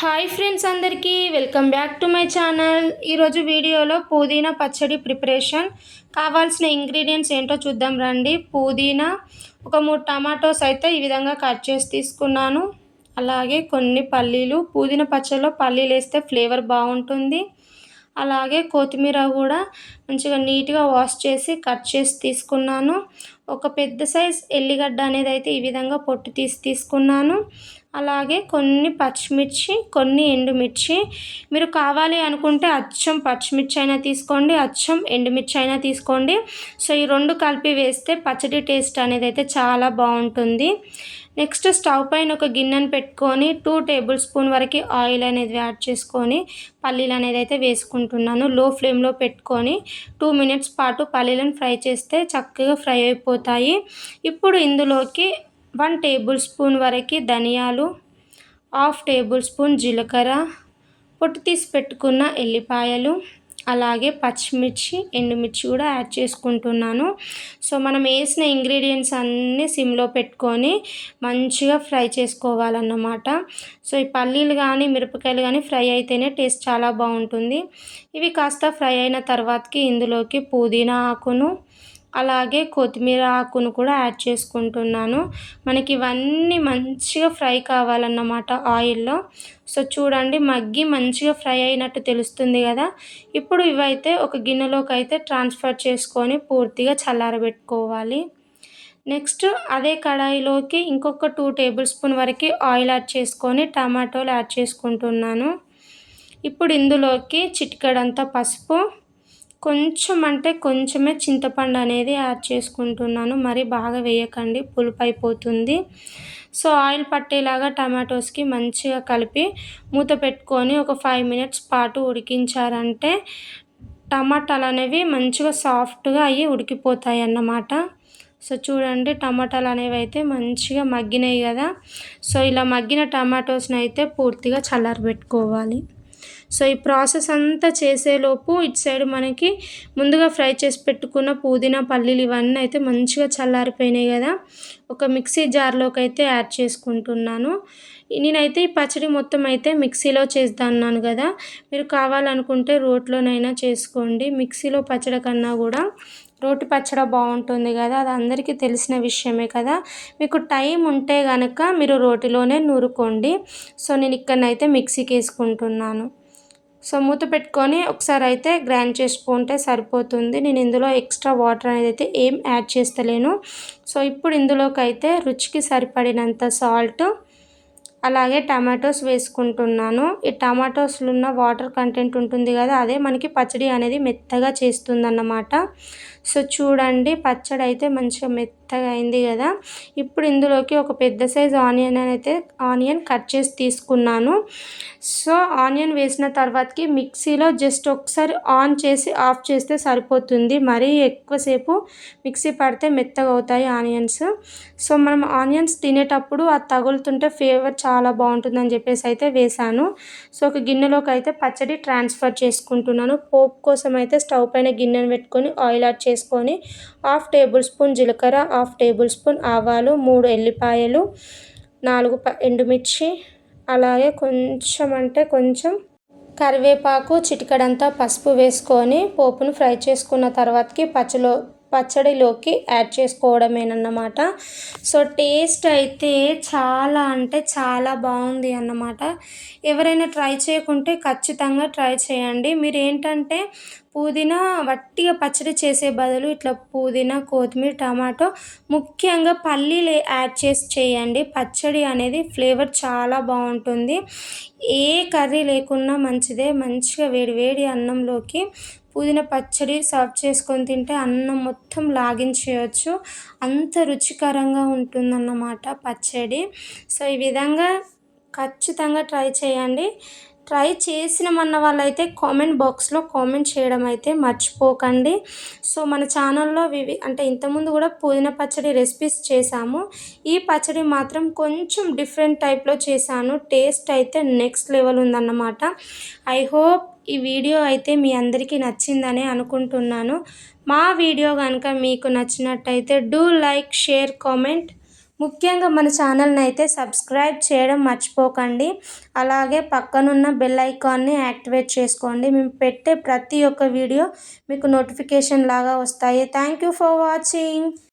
Hi friends అందరికీ welcome back to my channel ఈరోజు వీడియోలో పుదీనా పచ్చడి ప్రిపరేషన్ కావాల్సిన ఇంగ్రీడియంట్స్ ఏంటో చూద్దాం రండి. పుదీనా ఒక మూడు టమాటోస్ అయితే ఈ విధంగా కట్ చేసి తీసుకున్నాను. అలాగే కొన్ని పల్లీలు పుదీనా పచ్చడిలో పల్లీలు వేస్తే ఫ్లేవర్ బాగుంటుంది. అలాగే కొత్తిమీర కూడా మంచిగా నీట్గా వాష్ చేసి కట్ చేసి తీసుకున్నాను. ఒక పెద్ద సైజ్ ఎల్లిగడ్డ అనేది అయితే ఈ విధంగా పొట్టు తీసి తీసుకున్నాను. అలాగే కొన్ని పచ్చిమిర్చి కొన్ని ఎండుమిర్చి. మీరు కావాలి అనుకుంటే అచ్చం పచ్చిమిర్చి అయినా తీసుకోండి అచ్చం ఎండుమిర్చి అయినా తీసుకోండి. సో ఈ రెండు కలిపి వేస్తే పచ్చడి టేస్ట్ అనేది అయితే చాలా బాగుంటుంది. నెక్స్ట్ స్టవ్ పైన ఒక గిన్నెను పెట్టుకొని టూ టేబుల్ స్పూన్ వరకు ఆయిల్ అనేది యాడ్ చేసుకొని పల్లీలు అనేది అయితే వేసుకుంటున్నాను. లో ఫ్లేమ్లో పెట్టుకొని టూ మినిట్స్ పాటు పల్లీలను ఫ్రై చేస్తే చక్కగా ఫ్రై అయిపోతాయి. ఇప్పుడు ఇందులోకి వన్ టేబుల్ స్పూన్ వరకు ధనియాలు హాఫ్ టేబుల్ స్పూన్ జీలకర్ర పొట్టు తీసి పెట్టుకున్న ఎల్లిపాయలు అలాగే పచ్చిమిర్చి ఎండుమిర్చి కూడా యాడ్ చేసుకుంటున్నాను. సో మనం వేసిన ఇంగ్రీడియంట్స్ అన్నీ సిమ్లో పెట్టుకొని మంచిగా ఫ్రై చేసుకోవాలన్నమాట. సో ఈ పల్లీలు కానీ మిరపకాయలు కానీ ఫ్రై అయితేనే టేస్ట్ చాలా బాగుంటుంది. ఇవి కాస్త ఫ్రై అయిన తర్వాతకి ఇందులోకి పుదీనా ఆకును అలాగే కొత్తిమీర ఆకును కూడా యాడ్ చేసుకుంటున్నాను. మనకి ఇవన్నీ మంచిగా ఫ్రై కావాలన్నమాట ఆయిల్లో. సో చూడండి మగ్గి మంచిగా ఫ్రై అయినట్టు తెలుస్తుంది కదా. ఇప్పుడు ఇవైతే ఒక గిన్నెలోకి అయితే ట్రాన్స్ఫర్ చేసుకొని పూర్తిగా చల్లారబెట్టుకోవాలి. నెక్స్ట్ అదే కడాయిలోకి ఇంకొక టూ టేబుల్ స్పూన్ వరకు ఆయిల్ యాడ్ చేసుకొని టమాటోలు యాడ్ చేసుకుంటున్నాను. ఇప్పుడు ఇందులోకి చిటికడంతా పసుపు కొంచెం అంటే కొంచెమే చింతపండు అనేది యాడ్ చేసుకుంటున్నాను. మరి బాగా వేయకండి పులుపు అయిపోతుంది సో ఆయిల్ పట్టేలాగా టమాటోస్కి మంచిగా కలిపి మూత పెట్టుకొని ఒక ఫైవ్ మినిట్స్ పాటు ఉడికించారంటే టమాటాలు అనేవి మంచిగా సాఫ్ట్గా అయ్యి ఉడికిపోతాయి అన్నమాట సో చూడండి టమాటాలు అనేవి అయితే మంచిగా మగ్గినాయి కదా. సో ఇలా మగ్గిన టమాటోస్ని అయితే పూర్తిగా చల్లారబెట్టుకోవాలి. సో ఈ ప్రాసెస్ అంతా చేసేలోపు ఇటు సైడ్ మనకి ముందుగా ఫ్రై చేసి పెట్టుకున్న పుదీనా పల్లీలు ఇవన్నీ అయితే మంచిగా చల్లారిపోయినాయి కదా. ఒక మిక్సీ జార్లోకి అయితే యాడ్ చేసుకుంటున్నాను. నేనైతే ఈ పచ్చడి మొత్తం అయితే మిక్సీలో చేస్తాను కదా. మీరు కావాలనుకుంటే రోట్లోనైనా చేసుకోండి. మిక్సీలో పచ్చడి కన్నా కూడా రోటి పచ్చడి బాగుంటుంది కదా. అది అందరికీ తెలిసిన విషయమే కదా. మీకు టైం ఉంటే కనుక మీరు రోటిలోనే నూరుకోండి. సో నేను ఇక్కడనైతే మిక్సీకి వేసుకుంటున్నాను. సో మూత పెట్టుకొని ఒకసారి అయితే గ్రైండ్ చేసుకుంటే సరిపోతుంది. నేను ఇందులో ఎక్స్ట్రా వాటర్ అనేది అయితే ఏం యాడ్ చేస్తలేను. సో ఇప్పుడు ఇందులోకి అయితే రుచికి సరిపడినంత సాల్ట్ అలాగే టమాటోస్ వేసుకుంటున్నాను. ఈ టమాటోస్లో ఉన్న వాటర్ కంటెంట్ ఉంటుంది కదా అదే మనకి పచ్చడి అనేది మెత్తగా చేస్తుందన్నమాట. సో చూడండి పచ్చడి అయితే మంచిగా మెత్తగా అయింది కదా. ఇప్పుడు ఇందులోకి ఒక పెద్ద సైజ్ ఆనియన్ అయితే ఆనియన్ కట్ చేసి తీసుకున్నాను. సో ఆనియన్ వేసిన తర్వాతకి మిక్సీలో జస్ట్ ఒకసారి ఆన్ చేసి ఆఫ్ చేస్తే సరిపోతుంది. మరీ ఎక్కువసేపు మిక్సీ పడితే మెత్తగా అవుతాయి ఆనియన్స్. సో మనం ఆనియన్స్ తినేటప్పుడు అది తగులుతుంటే ఫ్లేవర్ చాలా బాగుంటుందని చెప్పేసి అయితే వేసాను సో ఒక గిన్నెలోకి అయితే పచ్చడి ట్రాన్స్ఫర్ చేసుకుంటున్నాను. పోపు కోసం అయితే స్టవ్ పైన గిన్నెను పెట్టుకొని ఆయిల్ యాడ్ చేసుకొని హాఫ్ టేబుల్ స్పూన్ జీలకర్ర హాఫ్ టేబుల్ స్పూన్ ఆవాలు మూడు ఎల్లిపాయలు నాలుగు ఎండుమిర్చి అలాగే కొంచెం అంటే కొంచెం కరివేపాకు చిటికడంతా పసుపు వేసుకొని పోపును ఫ్రై చేసుకున్న తర్వాతకి పచ్చలో పచ్చడిలోకి యాడ్ చేసుకోవడమేనన్నమాట. సో టేస్ట్ అయితే చాలా అంటే చాలా బాగుంది అన్నమాట. ఎవరైనా ట్రై చేయకుంటే ఖచ్చితంగా ట్రై చేయండి. మీరు ఏంటంటే పుదీనా వట్టిగా పచ్చడి చేసే బదులు ఇట్లా పుదీనా కొత్తిమీర టమాటో ముఖ్యంగా పల్లీలు యాడ్ చేసి చేయండి. పచ్చడి అనేది ఫ్లేవర్ చాలా బాగుంటుంది. ఏ కర్రీ లేకున్నా మంచిదే. మంచిగా వేడి వేడి అన్నంలోకి పుదీనా పచ్చడి సర్వ్ చేసుకొని తింటే అన్నం మొత్తం లాగించేయచ్చు. అంత రుచికరంగా ఉంటుందన్నమాట పచ్చడి. సో ఈ విధంగా ఖచ్చితంగా ట్రై చేయండి. ట్రై చేసిన మన వాళ్ళైతే కామెంట్ బాక్స్లో కామెంట్ చేయడం అయితే మర్చిపోకండి. సో మన ఛానల్లో వివి అంటే ఇంతకుముందు కూడా పుదీనా పచ్చడి రెసిపీస్ చేశాము. ఈ పచ్చడి మాత్రం కొంచెం డిఫరెంట్ టైప్లో చేశాను. టేస్ట్ అయితే నెక్స్ట్ లెవెల్ ఉందన్నమాట. ఐ హోప్ ఈ వీడియో అయితే మీ అందరికీ నచ్చిందని అనుకుంటున్నాను. మా వీడియో కనుక మీకు నచ్చినట్టయితే డూ లైక్ షేర్ కామెంట్. ముఖ్యంగా మన ఛానల్ని అయితే సబ్స్క్రైబ్ చేయడం మర్చిపోకండి. అలాగే పక్కనున్న బెల్ ఐకాన్ని యాక్టివేట్ చేసుకోండి. మేము పెట్టే ప్రతి ఒక్క వీడియో మీకు నోటిఫికేషన్ లాగా వస్తాయి. Thank you for watching.